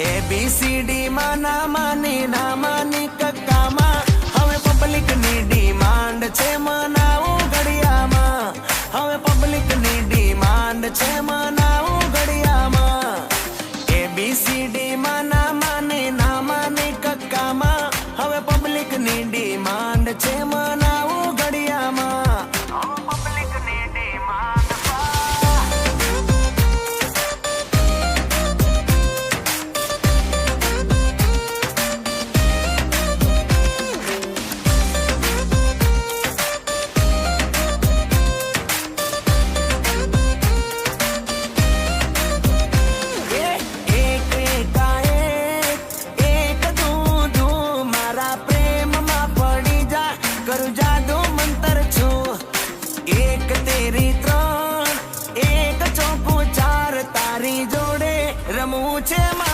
એ B C માં ના માની ના માની કક્કામાં. હવે પબ્લિકની ડિમાન્ડ છે મનાવું ઘડિયામાં. હવે પબ્લિકની ડિમાન્ડ છે મનાવું ઘડિયામાં. એ બી સી ડી માં ના માની ના માની કક્કામાં. હવે પબ્લિકની ડિમાન્ડ છે મનાવું မိုးချဲမှာ